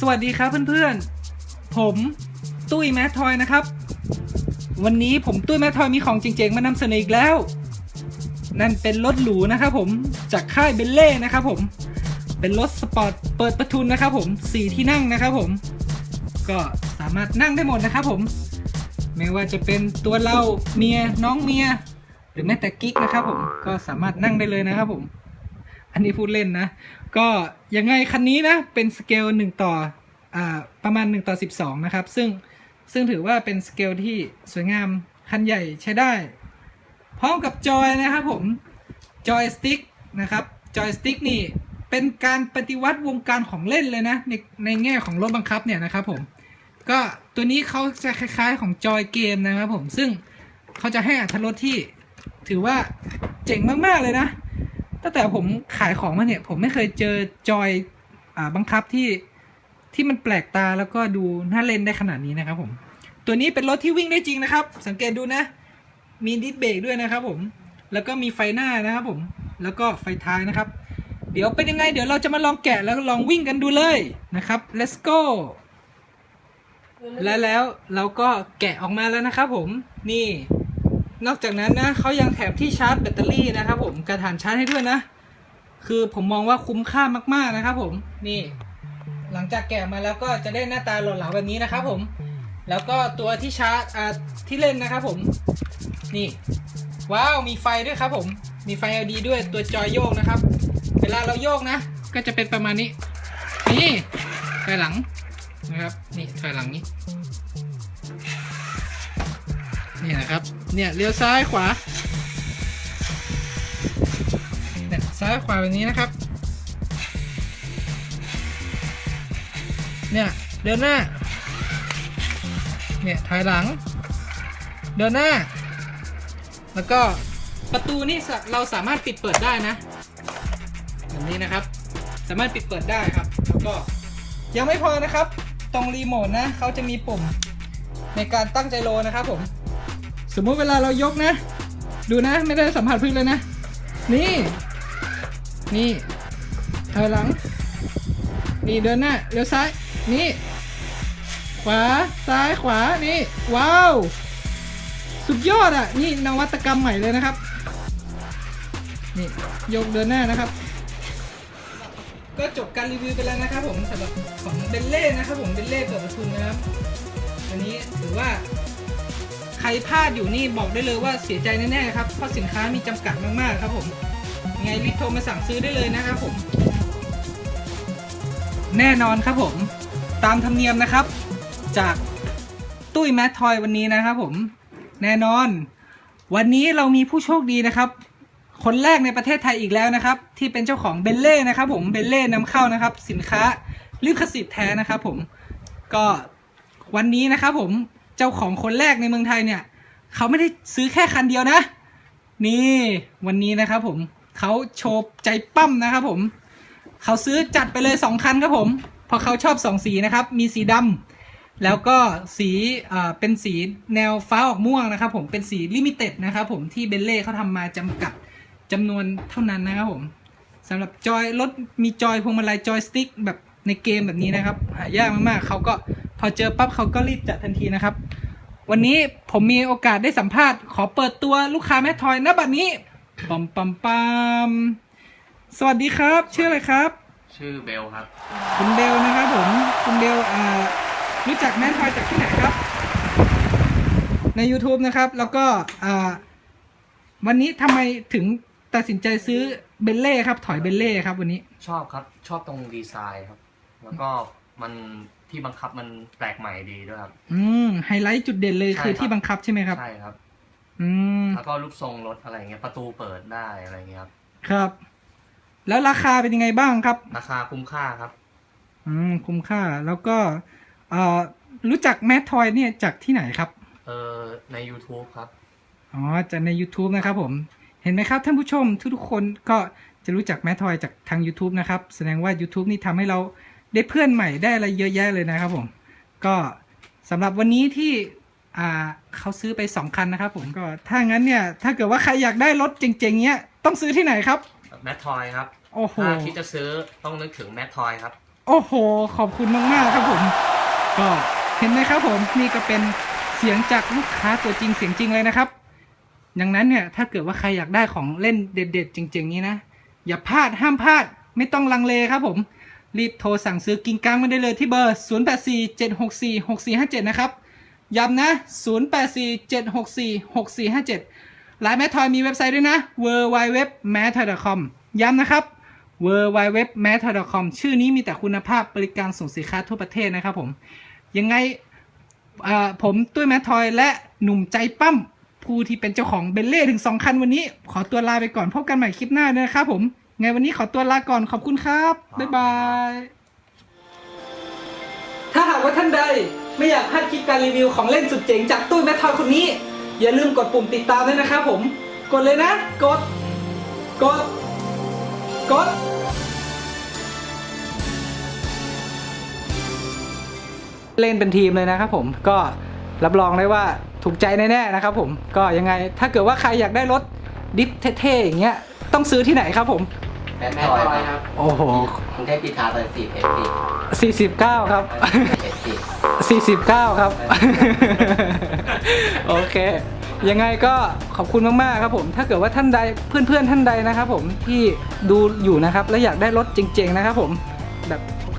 สวัสดีครับเพื่อนๆ ผมตุ้ยแมททอยนะครับ วันนี้ผมตุ้ยแมททอยมีของเจ๋งๆมานำเสนออีกแล้ว นั่นเป็นรถหรูนะครับผมจากค่ายเบลเล่นะครับผม เป็นรถสปอร์ตเปิดประทุนนะครับผมสี่ที่นั่งนะครับผม ก็สามารถนั่งได้หมดนะครับผม ไม่ว่าจะเป็นตัวเราเมียน้องเมีย หรือแม้แต่กิ๊กนะครับผมก็สามารถนั่งได้เลยนะครับผม อันนี้พูดเล่นนะ ก็ยังไงคันนี้นะ เป็นสเกล1ต่ออ่ประมาณ 1 ต่อ 12 นะครับ ซึ่งซึ่งถือว่าเป็นสเกลที่สวยงาม คันใหญ่ใช้ได้ พร้อมกับจอยนะครับผม จอยสติ๊กนะครับ จอยสติ๊กนี่เป็นการปฏิวัติวงการของเล่นเลยนะ ในในแง่ของรถบังคับเนี่ยนะครับผม ก็ตัวนี้เขาจะคล้ายๆของจอยเกมนะครับผม ซึ่งเขาจะให้อัตรถรสที่ถือว่าเจ๋งมากๆเลยนะ ตั้งแต่ผมขายของมาเนี่ย ผมไม่เคยเจอจอยอ่าบังคับที่ที่มันแปลกตาแล้วก็ดูน่าเล่นได้ขนาดนี้นะครับผม ตัวนี้เป็นรถที่วิ่งได้จริงนะครับ สังเกตดูนะ มีดิสเบรกด้วยนะครับ ผม แล้วก็มีไฟหน้านะครับผม แล้วก็ไฟท้ายนะครับ เดี๋ยวเป็นยังไง เดี๋ยวเราจะมาลองแกะแล้วลองวิ่งกันดูเลยนะครับ let's go และแล้วเราก็แกะออกมาแล้วนะครับผมนี่ นอกจากนั้นนะเขายังแถมที่ชาร์จแบตเตอรี่นะครับผมกระถานชาร์จให้ด้วยนะ คือผมมองว่าคุ้มค่ามากๆนะครับผมนี่ หลังจากแกะมาแล้วก็จะได้หน้าตาหล่อเหลาแบบนี้นะครับผม แล้วก็ตัวที่ชาร์จอ่าที่เล่นนะครับผม นี่ว้าวมีไฟด้วยครับผม มีไฟ LED ด้วยตัวจอยโยกนะครับ เวลาเราโยกนะ ก็จะเป็นประมาณนี้ นี่ถอยหลังนะครับ นี่ถอยหลังนี้ นี่นะครับ เนี่ยเลี้ยวซ้ายขวา เนี่ยซ้ายขวาแบบนี้นะครับ เนี่ยเดินหน้า เนี่ยถอยหลัง เดินหน้า แล้วก็ประตูนี่เราสามารถปิดเปิดได้นะแบบนี้นะครับ สามารถปิดเปิดได้ครับ แล้วก็ยังไม่พอนะครับ ตรงรีโมทนะเขาจะมีปุ่มในการตั้งใจโลนะครับผม สมมุติเวลาเรายกนะ ดูนะไม่ได้สัมผัสพื้นเลยนะ นี่ นี่ถอยหลัง นี่เดินหน้าเลี้ยวซ้าย นี่ ขวาซ้ายขวานี่ว้าว สุดยอดอะ นี่นวัตกรรมใหม่เลยนะครับ นี่ยกเดินหน้านะครับก็จบการรีวิวไปแล้วนะครับผมสำหรับของเบลเล่นะครับผมเบลเล่เปิดประทุนนะครับ อันนี้ถือว่า รพลาดอยู่นี่บอกได้เลยว่าเสียใจแน่ๆครับเพราะสินค้ามีจำกัดมากๆครับผมยังไงรีบโทรมาสั่งซื้อได้เลยนะครับผม แน่นอนครับผม ตามธรรมเนียมนะครับ จากตุ้ยแมททอยวันนี้นะครับผมแน่นอน วันนี้เรามีผู้โชคดีนะครับ คนแรกในประเทศไทยอีกแล้วนะครับ ที่เป็นเจ้าของเบลเล่นะครับ ผมเบลเล่นำเข้านะครับ สินค้าลิขสิทธิ์แท้นะครับ ผมก็วันนี้นะครับผม เจ้าของคนแรกในเมืองไทยเนี่ย เขาไม่ได้ซื้อแค่คันเดียวนะ นี่วันนี้นะครับผมเขาโชว์ใจปั้มนะครับผม เขาซื้อจัดไปเลยสองคันครับผม เพราะเขาชอบสองสีนะครับ มีสีดำแล้วก็สีอ่าเป็นสีแนวฟ้าออกม่วงนะครับผมเป็นสีลิมิเต็ดนะครับผมที่เบลเล่เขาทำมาจำกัดจำนวนเท่านั้นนะครับผมสำหรับจอยรถมีจอยพวงมาลัยจอยสติ๊กแบบในเกมแบบนี้นะครับ หายากมากๆเขาก็ พอเจอปั๊บเขาก็รีบจัดทันทีนะครับ วันนี้ผมมีโอกาสได้สัมภาษณ์ ขอเปิดตัวลูกค้าแม่ทอยณบัดนี้ปัมปัมปัมสวัสดีครับ ชื่ออะไรครับ ชื่อเบลครับ คุณเบลนะครับผมคุณเบลอ่ารู้จักแม่ทอยจากที่ไหนครับ ใน YouTube นะครับ แล้วก็อ่าวันนี้ทำไมถึงตัดสินใจซื้อเบลเล่ครับ ถอยเบลเล่ครับวันนี้ ชอบครับ ชอบตรงดีไซน์ครับ แล้วก็มัน ที่บังคับมันแปลกใหม่ดีด้วยครับ อืมไฮไลท์จุดเด่นเลยใช่คือครับ ที่บังคับใช่ไหมครับ ใช่ครับ อืมแล้วก็รูปทรงรถอะไรเงี้ยประตูเปิดได้อะไรเงี้ยครับครับ แล้วราคาเป็นยังไงบ้างครับ ราคาคุ้มค่าครับ อืมคุ้มค่าแล้วก็เอ่อรู้จักแมททอยเนี่ยจากที่ไหนครับ เออใน YouTube ครับ อ๋อจากใน YouTube นะครับผม เห็นไหมครับท่านผู้ชมทุกๆคนก็จะรู้จักแมททอยจากทาง YouTube นะครับ แสดงว่า YouTube นี่ทำให้เรา ได้เพื่อนใหม่ได้อะไรเยอะแยะเลยนะครับผม ก็สำหรับวันนี้ที่อ่าเขาซื้อไป 2 คันนะครับผมก็ถ้างั้นเนี่ย ถ้าเกิดว่าใครอยากได้รถเจ๋งๆเนี้ยต้องซื้อที่ไหนครับแมททอยครับโอ้โหถ้าคิดจะซื้อต้องนึกถึงแมททอยครับ โอ้โห ขอบคุณมากๆครับผม ก็เห็นไหมครับผมนี่ก็เป็นเสียงจากลูกค้าตัวจริงเสียงจริงเลยนะครับดังนั้นเนี่ยถ้าเกิดว่าใครอยากได้ของเล่นเด็ด ๆ จริง ๆ นี้นะอย่าพลาดห้ามพลาดไม่ต้องลังเลครับผม รีบโทรสั่งซื้อกิ่งกังมาได้เลยที่เบอร์ 0847646457 นะครับ ย้ำนะ 0847646457 ร้านแมททอยมีเว็บไซต์ด้วยนะ w w w m a t t o y c o m ย้ำนะครับ w w w m a t t o y c o m ชื่อนี้มีแต่คุณภาพบริการส่งสินค้าทั่วประเทศนะครับผม ยังไงผมตุ้ยแมททอยและหนุ่มใจปั้มผู้ที่เป็นเจ้าของเบลเล่ถึง 2 คันวันนี้ ขอตัวลาไปก่อนพบกันใหม่คลิปหน้านะครับผม ไงวันนี้ขอตัวลาก่อนขอบคุณครับ บ๊ายบาย ถ้าหากว่าท่านใดไม่อยากพลาดคลิปการรีวิวของเล่นสุดเจ๋งจากตู้แมททอยคนนี้ อย่าลืมกดปุ่มติดตามด้วยนะครับผม กดเลยนะ กด กด กดเล่นเป็นทีมเลยนะครับผมก็รับรองได้ว่าถูกใจแน่ๆนะครับผมก็ยังไงถ้าเกิดว่าใครอยากได้รถดิฟเท่ๆอย่างเงี้ยต้องซื้อที่ไหนครับผม แมททอยครับโอ้โหกรุงเทพกีทาซอยสี่เพชรปี49 ครับเพชรปี49 ครับ โอเค ยังไงก็ขอบคุณมาก ๆ ครับผม ถ้าเกิดว่าท่านใดเพื่อน ๆ ท่านใดนะครับผมที่ดูอยู่นะครับ และอยากได้รถเจ๋งๆ นะครับผม